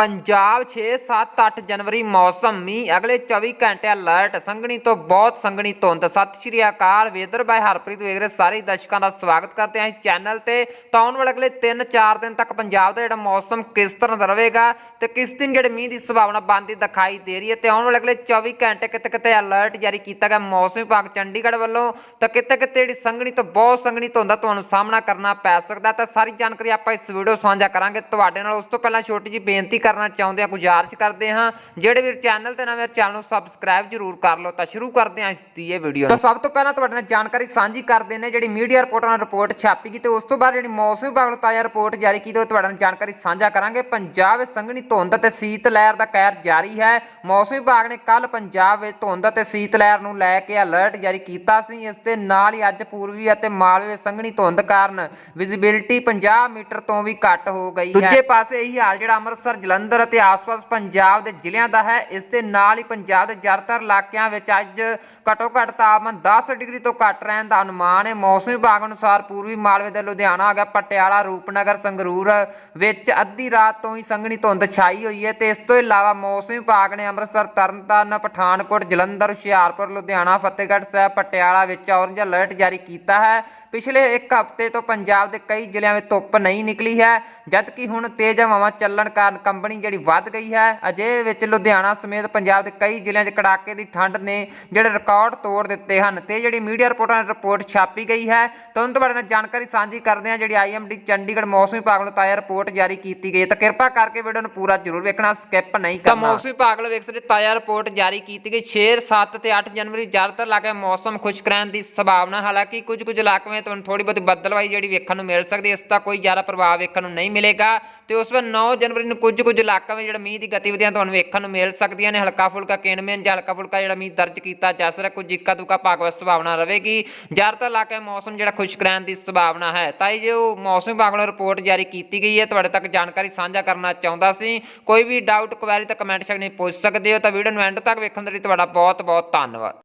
ਪੰਜਾਬ 6 7 8 ਜਨਵਰੀ ਮੌਸਮ, ਮੀਂਹ ਅਗਲੇ 24 ਘੰਟੇ ਅਲਰਟ ਸੰਘਣੀ ਤੋਂ ਬਹੁਤ ਸੰਘਣੀ ਧੁੰਦ। ਸਤਿ ਸ਼੍ਰੀ ਅਕਾਲ, ਵੇਦਰ ਬਾਈ ਹਰਪ੍ਰੀਤ ਵੇਖ ਰਹੇ ਸਾਰੇ ਦਰਸ਼ਕਾਂ ਦਾ ਸਵਾਗਤ ਕਰਦੇ ਹਾਂ ਇਸ ਚੈਨਲ ਤੇ। ਤਾਂ ਆਉਣ ਵਾਲੇ ਅਗਲੇ 3-4 ਦਿਨ ਤੱਕ ਪੰਜਾਬ ਦਾ ਜਿਹੜਾ ਮੌਸਮ ਕਿਸ ਤਰ੍ਹਾਂ ਦਾ ਰਹੇਗਾ ਤੇ ਕਿਸ ਦਿਨ ਜਿਹੜੇ ਮੀਂਹ ਦੀ ਸੰਭਾਵਨਾ ਬਣਦੀ ਦਿਖਾਈ ਦੇ ਰਹੀ ਹੈ ਤੇ ਆਉਣ ਵਾਲੇ ਅਗਲੇ 24 ਘੰਟੇ ਕਿਤੇ ਕਿਤੇ ਅਲਰਟ ਜਾਰੀ ਕੀਤਾ ਗਿਆ ਮੌਸਮ ਵਿਭਾਗ ਚੰਡੀਗੜ੍ਹ ਵੱਲੋਂ, ਤਾਂ ਕਿਤੇ ਕਿਤੇ ਜਿਹੜੀ ਸੰਘਣੀ ਤੋਂ ਬਹੁਤ ਸੰਘਣੀ ਧੁੰਦ ਦਾ ਤੁਹਾਨੂੰ ਸਾਹਮਣਾ ਕਰਨਾ ਪੈ ਸਕਦਾ। ਤਾਂ ਸਾਰੀ ਜਾਣਕਾਰੀ ਆਪਾਂ ਇਸ ਵੀਡੀਓ ਸਾਂਝਾ ਕਰਾਂਗੇ। ਤੁਹਾਡੇ ਨਾਲ ਉਸ ਤੋਂ ਪਹਿਲਾਂ ਛੋਟੀ ਜਿਹੀ ਬੇਨਤੀ ਕਰਨਾ ਚਾਹੁੰਦੇ ਹਾਂ ਗੁਜ਼ਾਰਿਸ਼ ਕਰਦੇ ਹਾਂ। ਜਿਹੜੇ ਵੀਰ ਚੈਨਲ ਤੇ ਨਵੇਂ ਚੈਨਲ ਨੂੰ ਸਬਸਕ੍ਰਾਈਬ ਜ਼ਰੂਰ ਕਰ ਲਓ। ਤਾਂ ਸ਼ੁਰੂ ਕਰਦੇ ਹਾਂ ਇਸ ਦੀ ਇਹ ਵੀਡੀਓ ਤਾਂ ਸਭ ਤੋਂ ਪਹਿਲਾਂ ਤੁਹਾਡੇ ਨਾਲ ਜਾਣਕਾਰੀ ਸਾਂਝੀ ਕਰਦੇ ਨੇ ਜਿਹੜੀ ਮੀਡੀਆ ਰਿਪੋਰਟਾਂ ਰਿਪੋਰਟ ਛਾਪੀ ਗਈ ਤੇ ਉਸ ਤੋਂ ਬਾਅਦ ਜਿਹੜੀ ਮੌਸਮ ਵਿਭਾਗ ਨੂੰ ਤਾਜ਼ਾ ਰਿਪੋਰਟ ਜਾਰੀ ਕੀਤੀ, ਉਹ ਤੁਹਾਡੇ ਨਾਲ ਜਾਣਕਾਰੀ ਸਾਂਝਾ ਕਰਾਂਗੇ। ਪੰਜਾਬ ਵਿੱਚ ਸੰਘਣੀ ਧੁੰਦ ਤੇ ਸੀਤ ਲਹਿਰ ਦਾ ਕਹਿਰ ਜਾਰੀ ਹੈ। ਮੌਸਮ ਵਿਭਾਗ ਨੇ ਕੱਲ ਪੰਜਾਬ ਵਿੱਚ ਧੁੰਦ ਅਤੇ ਸੀਤ ਲਹਿਰ ਨੂੰ ਲੈ ਕੇ ਅਲਰਟ ਜਾਰੀ ਕੀਤਾ ਸੀ। ਇਸ ਦੇ ਨਾਲ ਹੀ ਅੱਜ ਪੂਰਬੀ ਅਤੇ ਮਾਲਵੇ ਵਿੱਚ ਸੰਘਣੀ ਧੁੰਦ ਕਾਰਨ ਵਿਜ਼ਿਬਿਲਟੀ 50 ਮੀਟਰ ਤੋਂ ਵੀ ਘੱਟ ਹੋ ਗਈ ਹੈ। ਦੂਜੇ ਪਾਸੇ ਇਹੀ ਹਾਲ ਜਿਹੜਾ ਅੰਮ੍ਰਿਤਸਰ, ਜਲੰਧਰ ਜਲੰਧਰ ਅਤੇ ਆਸ-ਪਾਸ ਪੰਜਾਬ ਦੇ ਜ਼ਿਲ੍ਹਿਆਂ ਦਾ ਹੈ। ਇਸ ਦੇ ਨਾਲ ਹੀ ਪੰਜਾਬ ਦੇ ਜ਼ਿਆਦਾਤਰ ਇਲਾਕਿਆਂ ਵਿੱਚ ਅੱਜ ਘੱਟੋ ਘੱਟ ਤਾਪਮਾਨ 10 ਡਿਗਰੀ ਤੋਂ ਘੱਟ ਰਹਿਣ ਦਾ ਅਨੁਮਾਨ ਹੈ। ਮੌਸਮ ਵਿਭਾਗ ਅਨੁਸਾਰ ਪੂਰਬੀ ਮਾਲਵੇ ਦੇ ਲੁਧਿਆਣਾ ਆ ਗਿਆ ਪਟਿਆਲਾ, ਰੂਪਨਗਰ, ਸੰਗਰੂਰ ਵਿੱਚ ਅੱਧੀ ਰਾਤ ਤੋਂ ਹੀ ਸੰਘਣੀ ਧੁੰਦ ਛਾਈ ਹੋਈ ਹੈ ਤੇ ਇਸ ਤੋਂ ਇਲਾਵਾ ਮੌਸਮ ਵਿਭਾਗ ਨੇ ਅੰਮ੍ਰਿਤਸਰ, ਤਰਨਤਾਰਨ, ਪਠਾਨਕੋਟ, ਜਲੰਧਰ, ਹੁਸ਼ਿਆਰਪੁਰ, ਲੁਧਿਆਣਾ, ਫਤਿਹਗੜ੍ਹ ਸਾਹਿਬ, ਪਟਿਆਲਾ ਵਿੱਚ ਔਰੰਜ ਅਲਰਟ ਜਾਰੀ ਕੀਤਾ ਹੈ। ਪਿਛਲੇ ਇੱਕ ਹਫ਼ਤੇ ਤੋਂ ਪੰਜਾਬ ਦੇ ਕਈ ਜ਼ਿਲ੍ਹਿਆਂ ਵਿੱਚ ਧੁੱਪ ਨਹੀਂ ਨਿਕਲੀ ਹੈ, ਜਦਕਿ ਹੁਣ ਤੇਜ਼ ਹਵਾਵਾਂ ਚੱਲਣ ਕਾਰਨ ਕੰਬਣੀ ਜਿਹੜੀ ਵੱਧ ਗਈ ਹੈ ਅਜੇ ਵਿੱਚ ਲੁਧਿਆਣਾ ਸਮੇਤ ਪੰਜਾਬ ਦੇ ਕਈ ਜ਼ਿਲ੍ਹਿਆਂ 'ਚ ਕੜਾਕੇ ਦੀ ਠੰਡ ਨੇ ਜਿਹੜੇ ਰਿਕਾਰਡ ਤੋੜ ਦਿੱਤੇ ਹਨ ਤੇ ਜਿਹੜੀ ਮੀਡੀਆ ਰਿਪੋਰਟਾਂ ਦੀ ਰਿਪੋਰਟ ਛਾਪੀ ਗਈ ਹੈ ਤਾਂ ਉਹਨਾਂ ਤੋਂ ਬਾਰੇ ਨਾਲ ਜਾਣਕਾਰੀ ਸਾਂਝੀ ਕਰਦੇ ਹਾਂ ਜਿਹੜੀ ਆਈਐਮਡੀ ਚੰਡੀਗੜ੍ਹ ਮੌਸਮ ਵਿਭਾਗ ਵੱਲੋਂ ਤਾਜ਼ਾ ਰਿਪੋਰਟ ਜਾਰੀ ਕੀਤੀ ਗਈ ਹੈ। ਤਾਂ ਕਿਰਪਾ ਕਰਕੇ ਵੀਡੀਓ ਨੂੰ ਪੂਰਾ ਜ਼ਰੂਰ ਵੇਖਣਾ ਸਕਿਪ ਨਹੀਂ ਕਰਨਾ। ਤਾਂ ਮੌਸਮ ਵਿਭਾਗ ਵੱਲੋਂ ਸਕਦੇ ਤਾਜ਼ਾ ਰਿਪੋਰਟ ਜਾਰੀ ਕੀਤੀ ਗਈ। 6 7 ਤੇ 8 ਜਨਵਰੀ ਜ਼ਿਆਦਾਤਰ ਇਲਾਕੇ ਮੌਸਮ ਖੁਸ਼ਕ ਰਹਿਣ ਦੀ ਸੰਭਾਵਨਾ ਹਾਲਾਂਕਿ ਕੁਝ ਕੁਝ ਇਲਾਕਿਆਂ ਵਿੱਚ ਤੁਹਾਨੂੰ ਥੋੜੀ ਬਹੁਤੀ ਬੱਦਲਵਾਈ ਜਿਹੜੀ ਵੇਖਣ ਨੂੰ ਮਿਲ ਸਕਦੀ ਹੈ ਇਸ ਦਾ ਕੋਈ ਜ਼ਿਆਦਾ ਪ੍ਰਭਾਵ ਵੇਖਣ ਨੂੰ ਨਹੀਂ ਮਿਲੇਗਾ। ਤੇ ਉਸ ਵੇਲੇ 9 ਜਨਵਰੀ ਨੂੰ ਕੁਝ ਕੁਝ ਇਲਾਕਿਆਂ ਵਿੱਚ ਜਿਹੜਾ ਮੀਂਹ ਦੀ ਗਤੀਵਿਧੀਆਂ ਤੁਹਾਨੂੰ ਵੇਖਣ ਨੂੰ ਮਿਲ ਸਕਦੀਆਂ ਨੇ। ਹਲਕਾ ਫੁਲਕਾ ਕਿਣਮੇਨ ਜਾਂ ਹਲਕਾ ਫੁਲਕਾ ਜਿਹੜਾ ਮੀਂਹ ਦਰਜ ਕੀਤਾ ਜਾ ਸਕਦਾ ਕੁਝ ਇੱਕਾ ਦੁੱਕਾ ਭਾਗ ਵਿੱਚ ਸੰਭਾਵਨਾ ਰਹੇਗੀ। ਜ਼ਿਆਦਾਤਰ ਇਲਾਕਿਆਂ ਮੌਸਮ ਜਿਹੜਾ ਖੁਸ਼ਕ ਰਹਿਣ ਦੀ ਸੰਭਾਵਨਾ ਹੈ। ਤਾਂ ਇਹ ਜੋ ਮੌਸਮ ਵਿਭਾਗ ਵੱਲੋਂ ਰਿਪੋਰਟ ਜਾਰੀ ਕੀਤੀ ਗਈ ਹੈ। ਤੁਹਾਡੇ ਤੱਕ ਜਾਣਕਾਰੀ ਸਾਂਝਾ ਕਰਨਾ ਚਾਹੁੰਦਾ ਸੀ। ਕੋਈ ਵੀ ਡਾਊਟ ਕੁਐਰੀ ਤਾਂ ਕਮੈਂਟ ਸੈਕਸ਼ਨ ਵਿੱਚ ਪੁੱਛ ਸਕਦੇ ਹੋ। ਤਾਂ ਵੀਡੀਓ ਨੂੰ ਐਂਡ ਤੱਕ ਵੇਖਣ ਦੇ ਲਈ ਤੁਹਾਡਾ ਬਹੁਤ ਬਹੁਤ ਧੰਨਵਾਦ।